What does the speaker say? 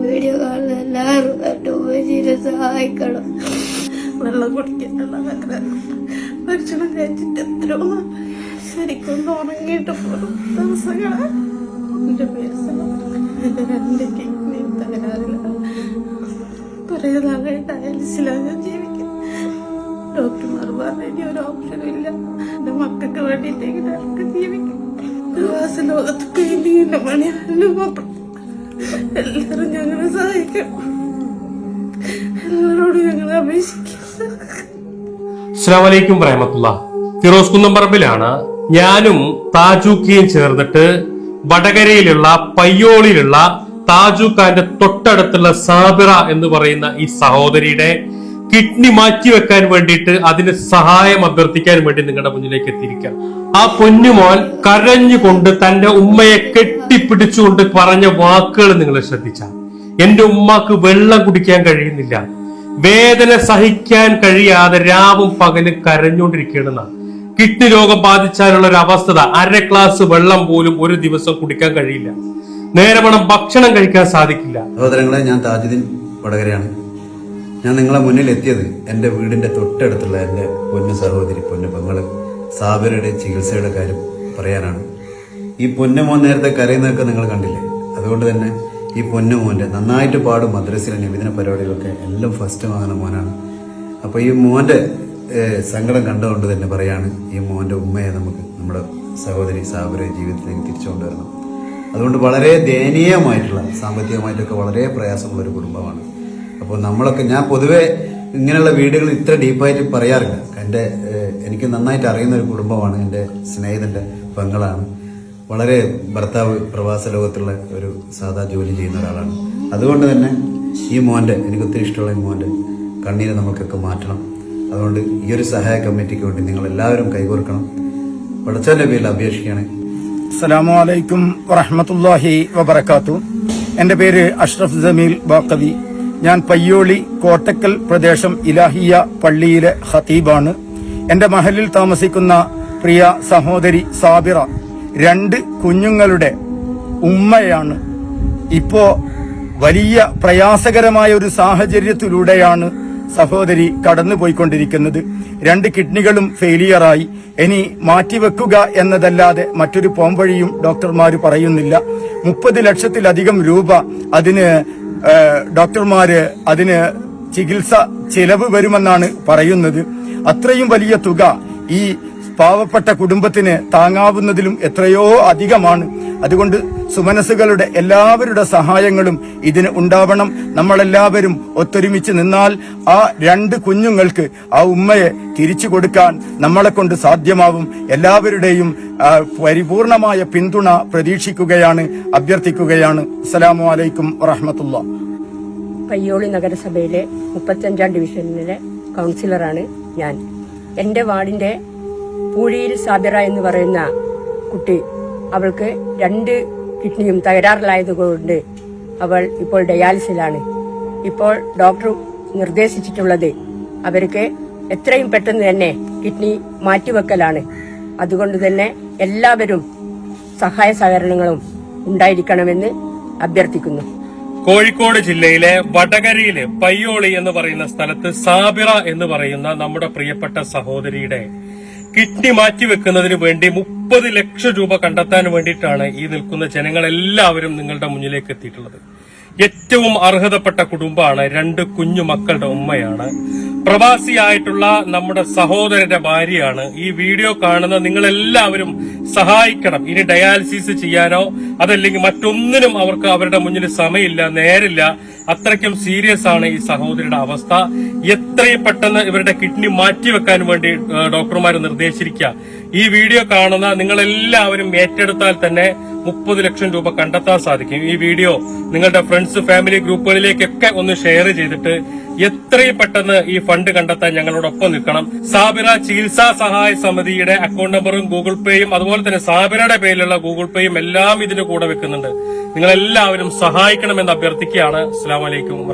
Video കാണുന്ന എല്ലാവരും എന്റെ ഉമ്മച്ചിനെ സഹായിക്കണം. വെള്ളം കുടിക്കാനുള്ള ആഗ്രഹം. ഭക്ഷണം കഴിച്ചിട്ട് എത്രയോ ശരിക്കൊന്ന് ശരിക്കും ഉറങ്ങിയിട്ട് പോലും ദിവസങ്ങളെ എന്റെ പേര്. എന്റെ രണ്ട് കിഡ്നിയും തകരാറിലാണ്. കുറേ നാളായി ഡയാലിസിലാണ് ഞാൻ ജീവിക്കുന്നത് ഡോക്ടർമാർ പറഞ്ഞു ഇനി ഒരു ഓപ്ഷനും ഇല്ല. എന്റെ മക്കൾക്ക് വേണ്ടിയിട്ടെങ്കിലും അവർക്ക് ജീവിക്കും. എല്ലാവരും ഞങ്ങളെ സഹായിക്കണം. എല്ലാവരോടും ഞങ്ങളെ അപേക്ഷിക്കും അസ്സാം വലൈക്കും വറഹമത്തുള്ള ഫിറോസ് കുന്നംപറമ്പിലാണ് ഞാനും താജൂക്കിയും ചേർന്നിട്ട് വടകരയിലുള്ള പയ്യോളിലുള്ള താജൂക്കാന്റെ തൊട്ടടുത്തുള്ള സാബിറ എന്ന് പറയുന്ന ഈ സഹോദരിയുടെ കിഡ്നി മാറ്റിവെക്കാൻ വേണ്ടിയിട്ട് അതിന് സഹായം അഭ്യർത്ഥിക്കാൻ വേണ്ടി നിങ്ങളുടെ മുന്നിലേക്ക് എത്തിയിരിക്കാം ആ പൊന്നുമോൻ കരഞ്ഞുകൊണ്ട് തന്റെ ഉമ്മയെ കെട്ടിപ്പിടിച്ചുകൊണ്ട് പറഞ്ഞ വാക്കുകൾ നിങ്ങൾ ശ്രദ്ധിച്ചാൽ എന്റെ ഉമ്മാക്ക് വെള്ളം കുടിക്കാൻ കഴിയുന്നില്ല. വേദന സഹിക്കാൻ കഴിയാതെ രാവും പകലും കരഞ്ഞുകൊണ്ടിരിക്കുകയാണെന്നാണ് കിഡ്നി രോഗം ബാധിച്ചാലുള്ള ഒരു അവസ്ഥ അര ഗ്ലാസ് വെള്ളം പോലും ഒരു ദിവസം കുടിക്കാൻ കഴിയില്ല. നേരമണം ഭക്ഷണം കഴിക്കാൻ സാധിക്കില്ല. സഹോദരങ്ങളെ ഞാൻ താജുദ്ദീൻ വടകരയാണ്. ഞാൻ നിങ്ങളെ മുന്നിൽ എത്തിയത് എന്റെ വീടിന്റെ തൊട്ടടുത്തുള്ള എന്റെ പൊന്നു സഹോദരി പൊന്നു പെങ്ങൾ. സാബിറയുടെ ചികിത്സയുടെ കാര്യം പറയാനാണ്. ഈ പൊന്നുമോൻ നേരത്തെ കരയുന്നതൊക്കെ നിങ്ങൾ കണ്ടില്ലേ? അതുകൊണ്ട് തന്നെ ഈ പൊന്നുമോന്റെ നന്നായിട്ട് പാടും മദ്രസിലെ നിവേദന പരിപാടികളൊക്കെ എല്ലാം ഫസ്റ്റ് വാങ്ങുന്ന മോനാണ്. അപ്പോൾ ഈ മോന്റെ സങ്കടം കണ്ടുകൊണ്ട് തന്നെ പറയാണ് ഈ മോന്റെ ഉമ്മയെ നമുക്ക് നമ്മുടെ സഹോദരി സാബിറെ ജീവിതത്തിലേക്ക് തിരിച്ചു കൊണ്ടുവരണം അതുകൊണ്ട് വളരെ ദയനീയമായിട്ടുള്ള സാമ്പത്തികമായിട്ടൊക്കെ വളരെ പ്രയാസമുള്ള ഒരു കുടുംബമാണ്. അപ്പോൾ നമ്മളൊക്കെ ഞാൻ പൊതുവെ ഇങ്ങനെയുള്ള വീടുകൾ ഇത്ര ഡീപ്പായിട്ട് പറയാറില്ല. എന്റെ എനിക്ക് നന്നായിട്ട് അറിയുന്ന ഒരു കുടുംബമാണ് എന്റെ സ്നേഹിതന്റെ പെങ്ങളാണ്. വളരെ ഭർത്താവ് പ്രവാസ ലോകത്തുള്ള ഒരു സാധാ ജോലി ചെയ്യുന്ന ഒരാളാണ്. അതുകൊണ്ട് തന്നെ ഈ മോന്റെ എനിക്ക് ഒത്തിരി ഇഷ്ടമുള്ള ഈ മോന്റെ കണ്ണീര് നമുക്കൊക്കെ മാറ്റണം. അതുകൊണ്ട് ഈ ഒരു സഹായ കമ്മിറ്റിക്ക് വേണ്ടി നിങ്ങൾ എല്ലാവരും കൈകോർക്കണം. പടച്ചവന്റെ പേരിൽ അപേക്ഷിക്കുകയാണ് അസ്സലാമു അലൈക്കും വറഹ്മത്തുള്ളാഹി വബറകാത്തു എന്റെ പേര് അഷ്റഫ് ജമീൽ ബാക്കവി. ഞാൻ പയ്യോളി കോട്ടക്കൽ പ്രദേശം ഇലാഹിയ പള്ളിയിലെ ഖതീബാണ്. എന്റെ മഹലിൽ താമസിക്കുന്ന പ്രിയ സഹോദരി സാബിറ രണ്ട് കുഞ്ഞുങ്ങളുടെ ഉമ്മയാണ്. ഇപ്പോ വലിയ പ്രയാസകരമായ ഒരു സാഹചര്യത്തിലൂടെയാണ് സഹോദരി കടന്നുപോയിക്കൊണ്ടിരിക്കുന്നത്. രണ്ട് കിഡ്നികളും ഫെയിലിയറായി ഇനി മാറ്റിവെക്കുക എന്നതല്ലാതെ മറ്റൊരു പോംവഴിയും ഡോക്ടർമാർ പറയുന്നില്ല. മുപ്പത് ലക്ഷത്തിലധികം രൂപ അതിന് ഡോക്ടർമാര് അതിന് ചികിത്സ ചിലവ് വരുമെന്നാണ് പറയുന്നത്. അത്രയും വലിയ തുക ഈ പാവപ്പെട്ട കുടുംബത്തിന് താങ്ങാവുന്നതിലും എത്രയോ അധികമാണ്. അതുകൊണ്ട് സുമനസ്സുകളുടെ എല്ലാവരുടെ സഹായങ്ങളും ഇതിന് ഉണ്ടാവണം. നമ്മളെല്ലാവരും ഒത്തൊരുമിച്ച് നിന്നാൽ ആ രണ്ട് കുഞ്ഞുങ്ങൾക്ക് ആ ഉമ്മയെ തിരിച്ചു കൊടുക്കാൻ നമ്മളെ കൊണ്ട് സാധ്യമാവും. എല്ലാവരുടെയും പരിപൂർണമായ പിന്തുണ പ്രതീക്ഷിക്കുകയാണ് അഭ്യർത്ഥിക്കുകയാണ്. അസ്സലാമു അലൈക്കും വറഹമത്തുള്ള പയ്യോളി നഗരസഭയിലെ മുപ്പത്തഞ്ചാം ഡിവിഷനിലെ കൗൺസിലറാണ് ഞാൻ. എന്റെ വാർഡിന്റെ പൂഴിയിൽ സാബിറ എന്ന് പറയുന്ന കുട്ടി അവൾക്ക് രണ്ട് കിഡ്നിയും തകരാറിലായതുകൊണ്ട് അവൾ ഇപ്പോൾ ഡയാലിസിലാണ്. ഇപ്പോൾ ഡോക്ടർ നിർദ്ദേശിച്ചിട്ടുള്ളത് അവർക്ക് എത്രയും പെട്ടെന്ന് തന്നെ കിഡ്നി മാറ്റിവെക്കലാണ്. അതുകൊണ്ട് തന്നെ എല്ലാവരും സഹായ സഹകരണങ്ങളും ഉണ്ടായിരിക്കണമെന്ന് അഭ്യർത്ഥിക്കുന്നു. കോഴിക്കോട് ജില്ലയിലെ വടകരയിലെ പയ്യോളി എന്ന് പറയുന്ന സ്ഥലത്ത് സാബിറ എന്ന് പറയുന്ന നമ്മുടെ പ്രിയപ്പെട്ട സഹോദരിയുടെ കിഡ്നി മാറ്റിവെക്കുന്നതിന് വേണ്ടി മുപ്പത് ലക്ഷം രൂപ കണ്ടെത്താൻ വേണ്ടിയിട്ടാണ് ഈ നിൽക്കുന്ന ജനങ്ങളെല്ലാവരും നിങ്ങളുടെ മുന്നിലേക്ക് എത്തിയിട്ടുള്ളത്. ഏറ്റവും അർഹതപ്പെട്ട കുടുംബമാണ് രണ്ട് കുഞ്ഞു മക്കളുടെ ഉമ്മയാണ്. പ്രവാസിയായിട്ടുള്ള നമ്മുടെ സഹോദരന്റെ ഭാര്യയാണ്. ഈ വീഡിയോ കാണുന്ന നിങ്ങളെല്ലാവരും സഹായിക്കണം. ഇനി ഡയാലിസിസ് ചെയ്യാനോ അതല്ലെങ്കിൽ മറ്റൊന്നിനും അവർക്ക് അവരുടെ മുന്നിൽ സമയമില്ല നേരില്ല. അത്രയ്ക്കും സീരിയസ് ആണ് ഈ സഹോദരിയുടെ അവസ്ഥ. എത്രയും പെട്ടെന്ന് ഇവരുടെ കിഡ്നി മാറ്റിവെക്കാൻ വേണ്ടി ഡോക്ടർമാർ നിർദ്ദേശിച്ചിരിക്കുക ഈ വീഡിയോ കാണുന്ന നിങ്ങളെല്ലാവരും ഏറ്റെടുത്താൽ തന്നെ മുപ്പത് ലക്ഷം രൂപ കണ്ടെത്താൻ സാധിക്കും. ഈ വീഡിയോ നിങ്ങളുടെ ഫ്രണ്ട്സ് ഫാമിലി ഗ്രൂപ്പുകളിലേക്കൊക്കെ ഒന്ന് ഷെയർ ചെയ്തിട്ട് എത്രയും പെട്ടെന്ന് ഈ ഫണ്ട് കണ്ടെത്താൻ ഞങ്ങളോടൊപ്പം നിൽക്കണം. സാബിറ ചികിത്സാ സഹായ സമിതിയുടെ അക്കൗണ്ട് നമ്പറും ഗൂഗിൾ പേയും അതുപോലെ തന്നെ സാബിറയുടെ പേരിലുള്ള ഗൂഗിൾ പേയും എല്ലാം ഇതിന്റെ കൂടെ വെക്കുന്നുണ്ട്. നിങ്ങളെല്ലാവരും സഹായിക്കണമെന്ന് അഭ്യർത്ഥിക്കുകയാണ്. അസ്സാം വലൈക്കും